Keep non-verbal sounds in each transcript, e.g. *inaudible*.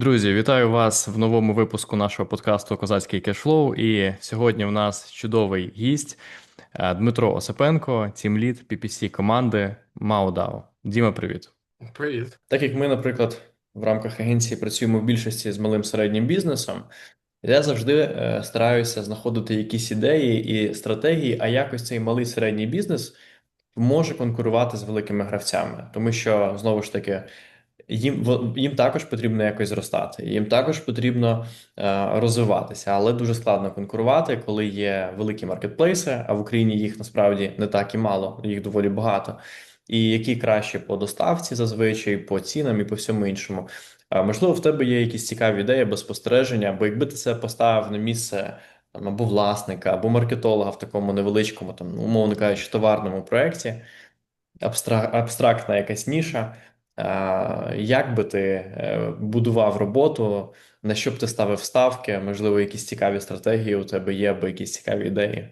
Друзі, вітаю вас в новому випуску нашого подкасту Козацький кешфлоу. І сьогодні у нас чудовий гість е, Дмитро Осипенко, тімлід PPC команди MauDAO. Діма, привіт. Привіт. Так як ми, наприклад, в рамках агенції працюємо в більшості з малим середнім бізнесом, я завжди е, стараюся знаходити якісь ідеї і стратегії, а якось цей малий середній бізнес може конкурувати з великими гравцями, тому що знову ж таки їм їм також потрібно якось зростати, їм також потрібно е, розвиватися, але дуже складно конкурувати, коли є великі маркетплейси, а в Україні їх насправді не так і мало, їх доволі багато. І які краще по доставці зазвичай, по цінам і по всьому іншому. А можливо, в тебе є якісь цікаві ідеї або спостереження, бо якби ти це поставив на місце там або власника, або маркетолога в такому невеличкому, там умовно кажучи, товарному проєкті, абстрактна якась ніша. Як би ти е, будував роботу, на що б ти ставив ставки? Можливо, якісь цікаві стратегії у тебе є, або якісь цікаві ідеї?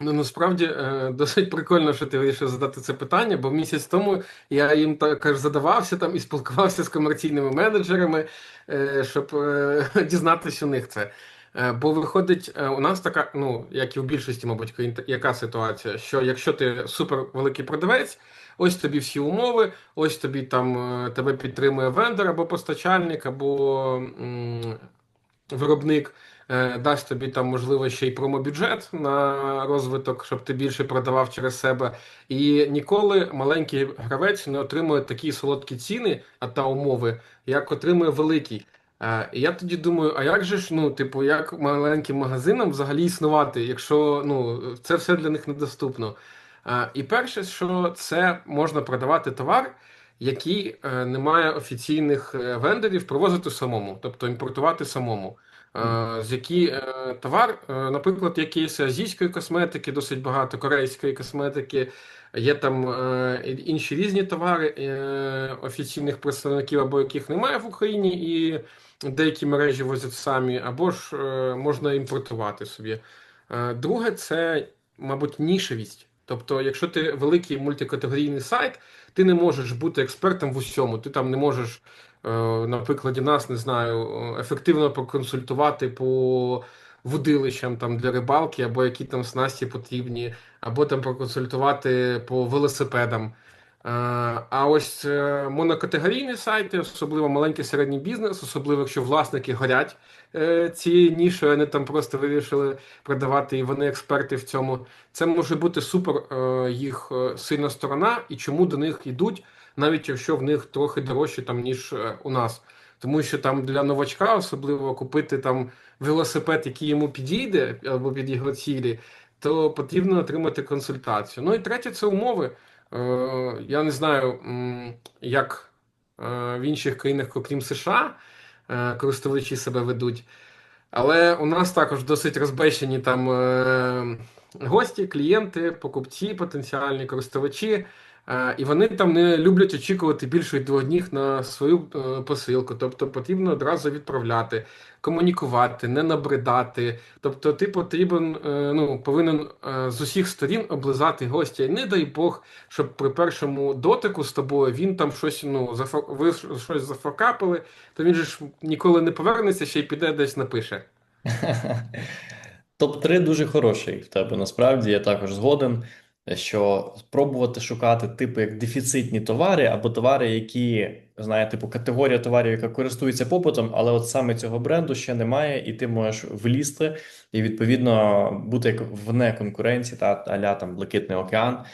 Ну насправді е, досить прикольно, що ти вирішив задати це питання, бо місяць тому я їм також задавався там і спілкувався з комерційними менеджерами, е, щоб *laughs* дізнатися у них це. Бо виходить, у нас така, ну як і в більшості, мабуть, яка ситуація, що якщо ти супер великий продавець. Ось тобі всі умови, ось тобі там е, тебе підтримує вендор або постачальник, або м, виробник. Е, дасть тобі там, можливо, ще й промобюджет на розвиток, щоб ти більше продавав через себе. І ніколи маленький гравець не отримує такі солодкі ціни, а та умови, як отримує великий. Я тоді думаю, а як же ж, ну, типу, як маленьким магазинам взагалі існувати, якщо ну, це все для них недоступно? І перше, що це можна продавати товар, який е, не має офіційних е, вендорів, провозити самому, тобто імпортувати самому. З які е, товар, наприклад, якісь азійської косметики, досить багато корейської косметики, є там інші різні товари офіційних представників, або яких немає в Україні, і деякі мережі возять самі, або ж можна імпортувати собі. Друге, це, мабуть, нішевість. Тобто, якщо ти великий мультикатегорійний сайт, ти не можеш бути експертом в усьому. Ти там не можеш, е, на прикладі нас не знаю, ефективно проконсультувати по водилищам там для рибалки, або які там снасті потрібні, або там проконсультувати по велосипедам. А ось е, монокатегорійні сайти, особливо маленький середній бізнес, особливо якщо власники горять е, цією нішою, вони там просто вирішили продавати, і вони експерти в цьому. Це може бути супер е, їх сильна сторона, і чому до них йдуть, навіть якщо в них трохи дорожче там ніж у нас. Тому що там для новачка особливо купити там велосипед, який йому підійде або під його цілі, то потрібно отримати консультацію. Ну і третє це умови. Е, я не знаю, як е, в інших країнах, окрім США, е, користувачі себе ведуть. Але у нас також досить розбещені там гості, клієнти, покупці, потенціальні користувачі. Е, і вони там не люблять очікувати більше двох днів на свою е, посилку. Тобто потрібно одразу відправляти, комунікувати, не набридати. Тобто, ти потрібен, е, ну, повинен з усіх сторін облизати гостя. І не дай Бог, щоб при першому дотику з тобою він там щось ну, зафа... ви щось зафакапили, то він же ж ніколи не повернеться, ще й піде десь напише. *laughs* Топ-3 дуже хороший в тебе. Насправді я також згоден що спробувати шукати типу як дефіцитні товари або товари, які знаєте, типу категорія товарів, яка користується попитом, але от саме цього бренду ще немає, і ти можеш влізти і відповідно бути як вне конкуренції та аля там Блакитний океан.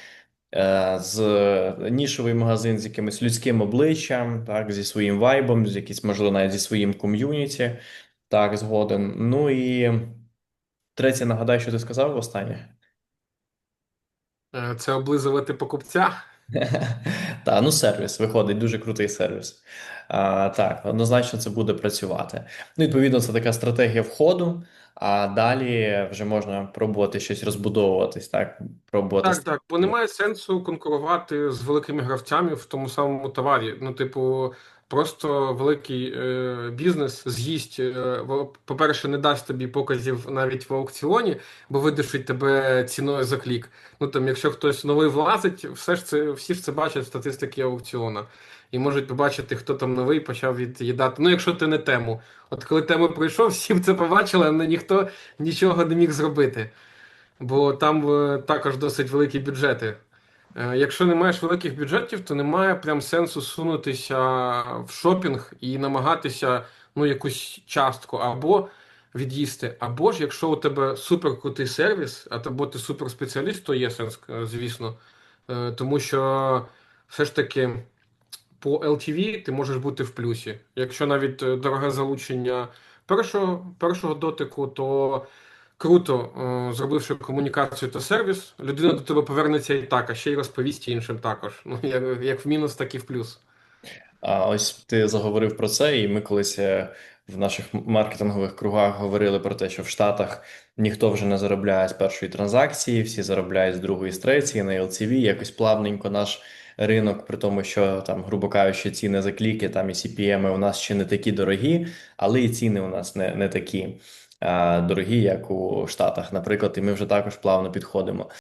Е, з нішовий магазин з якимось людським обличчям, так, зі своїм вайбом, з якийсь, можливо, навіть зі своїм ком'юніті, так, згоден. Ну і третє, нагадай, що ти сказав останнє. Е, це облизувати покупця. *laughs* Так, ну сервіс виходить, дуже крутий сервіс. А, Так, однозначно це буде працювати. Ну, відповідно, це така стратегія входу, а далі вже можна пробувати щось розбудовуватись, так? Пробувати Так, так, бо немає сенсу конкурувати з великими гравцями в тому самому товарі. Ну, типу, просто великий е, бізнес з'їсть, е, по-перше, не дасть тобі показів навіть в аукціоні, бо видушить тебе ціною за клік. Ну там, якщо хтось новий влазить, все ж це всі ж це бачать статистики аукціону. І можуть побачити, хто там новий почав від'їдати. Ну, якщо ти не тему. От коли тему прийшов, всі б це побачили, але ніхто нічого не міг зробити. Бо там е, також досить великі бюджети. Е, Якщо не маєш великих бюджетів, то немає прям сенсу сунутися в шопінг і намагатися ну, якусь частку або від'їсти. Або ж, якщо у тебе суперкрутий сервіс, або ти суперспеціаліст, то є сенс, е, звісно. Е, Тому що все ж таки по LTV ти можеш бути в плюсі. Якщо навіть дороге залучення першого, першого дотику, то круто, е, зробивши комунікацію та сервіс, людина до тебе повернеться і так, а ще й розповість іншим також. Ну, як, як в мінус, так і в плюс. А ось ти заговорив про це, і ми колись е, в наших маркетингових кругах говорили про те, що в Штатах ніхто вже не заробляє з першої транзакції, всі заробляють з другої, з третьої на LTV, якось плавненько наш ринок, при тому, що там, грубо кажучи, ціни за кліки, там і CPM у нас ще не такі дорогі, але і ціни у нас не, не такі дорогі, як у Штатах, наприклад, і ми вже також плавно підходимо.